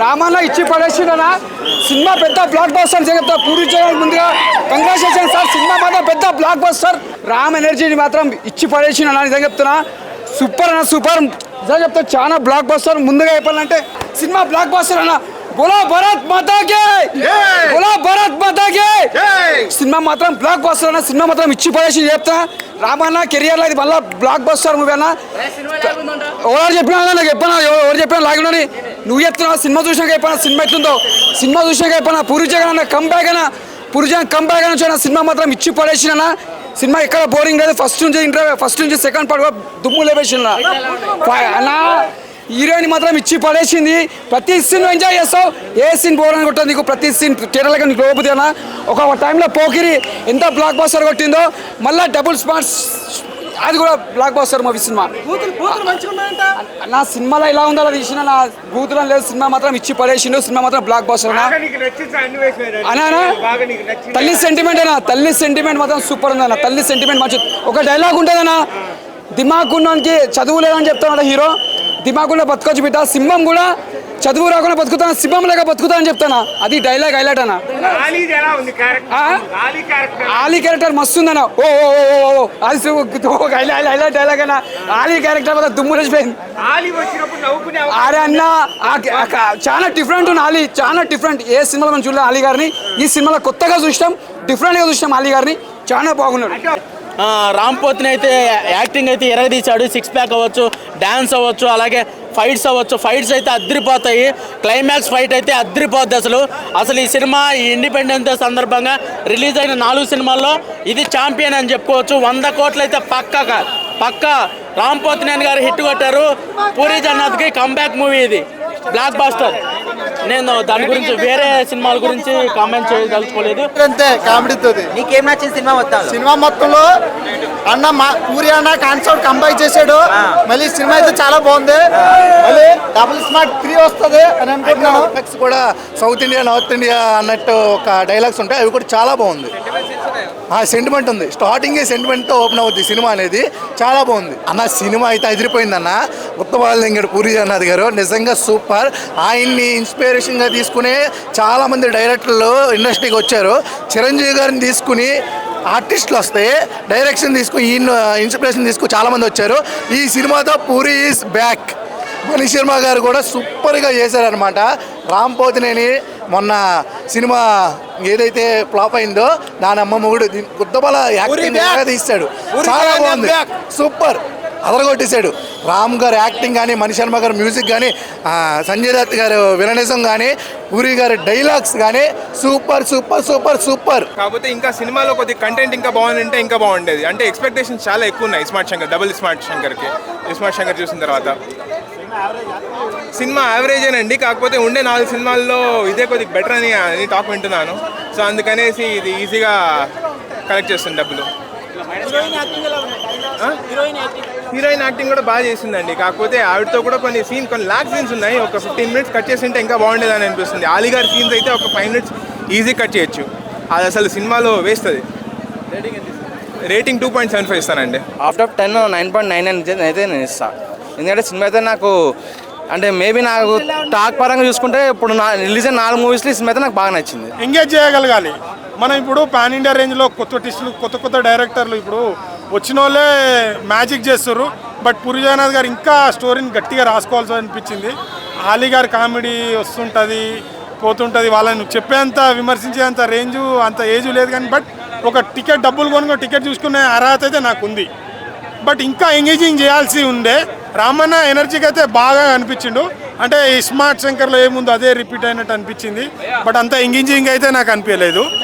రామన్న ఇచ్చి పడేసిండనా? సినిమా పెద్ద బ్లాక్ బస్టర్ చెప్తా పూరి జగన్ ముందుగా. కంగ్రాచులేషన్ సార్ సినిమా మాత్రం పెద్ద బ్లాక్ బస్టర్ రామ్ ఎనర్జీని మాత్రం ఇచ్చి పడేసిండనా నిజంగా చెప్తున్నా. సూపర్ అన్న సూపర్ నిజంగా చెప్తా చాలా బ్లాక్ బస్టర్ ముందుగా చెప్పాలంటే సినిమా బ్లాక్ బస్టర్ అన్న. బోలో భరత్ మాతాకే! బోలో భరత్ మాతాకే! సినిమా మాత్రం బ్లాక్ బస్టర్ అన్న. సినిమా మాత్రం ఇచ్చి పడేసి చెప్తా. రామన్న కెరియర్లో ఇది మళ్ళీ బ్లాక్ బస్టర్ మూవీ అన్న ఎవరు చెప్పినా నాకు చెప్పినా? ఎవరు చెప్పినా లాగినని నువ్వు చెప్తున్నావు సినిమా చూసినాక అయిపోయినా సినిమా ఎట్లుందో? సినిమా చూసినాక అయిపోయినా పూరి జగన్ అన్న come back Puri Jagan come back అని సినిమా మాత్రం ఇచ్చి పడేసినా సినిమా ఎక్కడ బోరింగ్ లేదు. ఫస్ట్ నుంచి ఇంటర్వ్యూ ఫస్ట్ నుంచి సెకండ్ పార్ట్ దుమ్ము లేపేసిన అన్నా హీరోయిన్ మాత్రం ఇచ్చి పడేసింది. ప్రతి సీన్ ఎంజాయ్ చేస్తావు. ఏ సీన్ బోర్ అని కొట్టదు నీకు? ప్రతి సీన్ థియేటర్లో నీకు లోపుది అన్న ఒక టైంలో పోకిరి. ఎంత బ్లాక్ బస్టర్ కొట్టిందో? మళ్ళీ డబుల్ స్మార్ట్స్ అది కూడా బ్లాక్ బస్టర్ మూవీ సినిమా. నా సినిమాలో ఇలా ఉందో అలా తీసిన నా బూతులో లేదు సినిమా మాత్రం ఇచ్చి పడేసిండు సినిమా మాత్రం బ్లాక్ బస్టర్ అన్న అనా? తల్లి సెంటిమెంట్ అన్న తల్లి సెంటిమెంట్ మాత్రం సూపర్ ఉంది అన్న తల్లి సెంటిమెంట్ మంచి ఒక డైలాగ్ ఉంటుందన్న. దిమాగ్ ఉన్నోనికి చదువు లేదని చెప్తాడు హీరో. దిమాగ్ కూడా బతకొచ్చు బిడ్డ సింహం కూడా చదువు రాకుండా బతుకుతాను? సింహం లేక బతుకుతా అని చెప్తానా? అది డైలాగ్ హైలైట్ అన్న? ఆలీ క్యారెక్టర్ మస్తు ఉందన్న. ఓ ఓ ఓ ఓ, ఓ అది హైలైట్ డైలాగ్ అన్న. ఆలీ క్యారెక్టర్ మాత్రం దుమ్ము లేచిపోయింది. అరే అన్న చాలా డిఫరెంట్ ఉంది అలీ చాలా డిఫరెంట్ ఏ సినిమాలో మనం చూడలేదు అలీ గారిని. ఈ సినిమాలో కొత్తగా చూసినాం డిఫరెంట్గా చూసినాం అలీ గారిని. చాలా బాగున్నాడు. ఆ, రామ్ పోత్ని అయితే యాక్టింగ్ అయితే ఎరగదీశాడు. సిక్స్ ప్యాక్ అవ్వచ్చు. డ్యాన్స్ అవ్వచ్చు అలాగే ఫైట్స్ అవ్వచ్చు. ఫైట్స్ అయితే అద్దరిపోతాయి క్లైమాక్స్ ఫైట్ అయితే అద్దరిపోద్ది అసలు. అసలు ఈ సినిమా ఈ ఇండిపెండెన్స్ డే సందర్భంగా రిలీజ్ అయిన నాలుగు సినిమాల్లో ఇది ఛాంపియన్ అని చెప్పుకోవచ్చు. వంద కోట్లు అయితే పక్కగా పక్క రామ్ పోత్నేని గారు హిట్ కొట్టారు. పూరి జగన్నాథ్కి కంబ్యాక్ మూవీ ఇది. బ్లాక్ బాస్టర్ నేను దాని గురించి వేరే సినిమాల గురించి కామెంట్ చేయదలుచుకోలేదు. అంతే కామెడీతో నీకేం నచ్చింది సినిమా మొత్తం సినిమా మొత్తంలో అన్న మా పూరి అన్న కాన్సెప్ట్ కంబైన్ చేశాడు మళ్ళీ సినిమా అయితే చాలా బాగుంది. మళ్ళీ డబుల్ స్మార్ట్ త్రీ వస్తుంది అని అనుకుంటున్నాను. కూడా సౌత్ ఇండియా నార్త్ ఇండియా అన్నట్టు ఒక డైలాగ్స్ ఉంటాయి. అవి కూడా చాలా బాగుంది. ఆ సెంటిమెంట్ ఉంది. స్టార్టింగ్ సెంటిమెంట్తో ఓపెన్ అవుద్ది సినిమా అనేది. చాలా బాగుంది. అన్న సినిమా అయితే అదిరిపోయింది అన్న ఉత్తమాలింగడు పూరి జగన్నాథ్ గారు నిజంగా సూపర్. ఆయన్ని ఇన్స్పిరేషన్గా తీసుకుని చాలామంది డైరెక్టర్లు ఇండస్ట్రీకి వచ్చారు. చిరంజీవి గారిని తీసుకుని ఆర్టిస్టులు వస్తే డైరెక్షన్ తీసుకుని ఈయన ఇన్స్పిరేషన్ తీసుకుని చాలామంది వచ్చారు. ఈ సినిమాతో పూరి ఈస్ బ్యాక్ మణి శర్మ గారు కూడా సూపర్గా చేశారనమాట రామ్ పోతినేని మొన్న సినిమా ఏదైతే ఫ్లాప్ అయిందో దాని అమ్మ మొగుడు గుద్దబల యాక్టింగ్ తీస్తాడు. చాలా బాగుంది. సూపర్! అదరగొట్టేశాడు. రామ్ గారు యాక్టింగ్ కానీ మణి శర్మ గారు మ్యూజిక్ కానీ ఆ, సంజయ్ దత్ గారు విలనిజం కానీ పూరి గారి డైలాగ్స్ కానీ సూపర్ సూపర్ సూపర్ సూపర్! కాకపోతే ఇంకా సినిమాలో కొద్ది కంటెంట్ ఇంకా బాగుందంటే ఇంకా బాగుండేది. అంటే ఎక్స్పెక్టేషన్స్ చాలా ఎక్కువ ఉన్నాయి. స్మార్ట్ శంకర్ డబుల్ స్మార్ట్ శంకర్కి స్మార్ట్ శంకర్ చూసిన తర్వాత. సినిమా యావరేజేనండి కాకపోతే ఉండే నాలుగు సినిమాల్లో ఇదే కొద్దిగా బెటర్ అని అని టాక్ వింటున్నాను. సో అందుకనేసి ఇది ఈజీగా కలెక్ట్ చేస్తుంది డబ్బులు? హీరోయిన్ యాక్టింగ్ కూడా బాగా చేసిందండి కాకపోతే ఆవిడతో కూడా కొన్ని సీన్ కొన్ని లాక్ సీన్స్ ఉన్నాయి. ఒక ఫిఫ్టీన్ మినిట్స్ కట్ చేసింటే ఇంకా బాగుండేదని అనిపిస్తుంది. ఆలీ గారి సీన్స్ అయితే ఒక ఫైవ్ మినిట్స్ ఈజీ కట్ చేయొచ్చు. అది అసలు సినిమాలో వేస్ట్ అది. Rating two point seven five ఇస్తానండి. After ten nine point nine అయితే నేను ఇస్తాను ఎందుకంటే సినిమా అయితే నాకు అంటే మేబీ నాకు టాక్ పరంగా చూసుకుంటే ఇప్పుడు నా రిలీజ్ నాలుగు మూవీస్లో ఈ సినిమా అయితే నాకు బాగా నచ్చింది. ఎంగేజ్ చేయగలగాలి. మనం ఇప్పుడు పాన్ ఇండియా రేంజ్లో కొత్త టిస్టులు కొత్త కొత్త డైరెక్టర్లు ఇప్పుడు వచ్చిన వాళ్ళే మ్యాజిక్ చేస్తారు బట్ పూరి జగన్నాథ్ గారు ఇంకా స్టోరీని గట్టిగా రాసుకోవాల్సి అనిపించింది ఆలీ గారి కామెడీ వస్తుంటుంది పోతుంటుంది వాళ్ళని చెప్పేంత విమర్శించేంత రేంజు అంత ఏజ్ లేదు కానీ బట్ ఒక టికెట్ డబ్బులు కొనుక్కో టికెట్ చూసుకునే అర్హత అయితే నాకు ఉంది బట్ ఇంకా ఎంగేజింగ్ చేయాల్సి ఉండే రామన్న ఎనర్జీకి అయితే బాగా అనిపించిండు. అంటే ఈ స్మార్ట్ శంకర్లో ఏముందో అదే రిపీట్ అయినట్టు అనిపించింది. బట్ అంత ఇంగింజింగ్ అయితే నాకు అనిపించలేదు.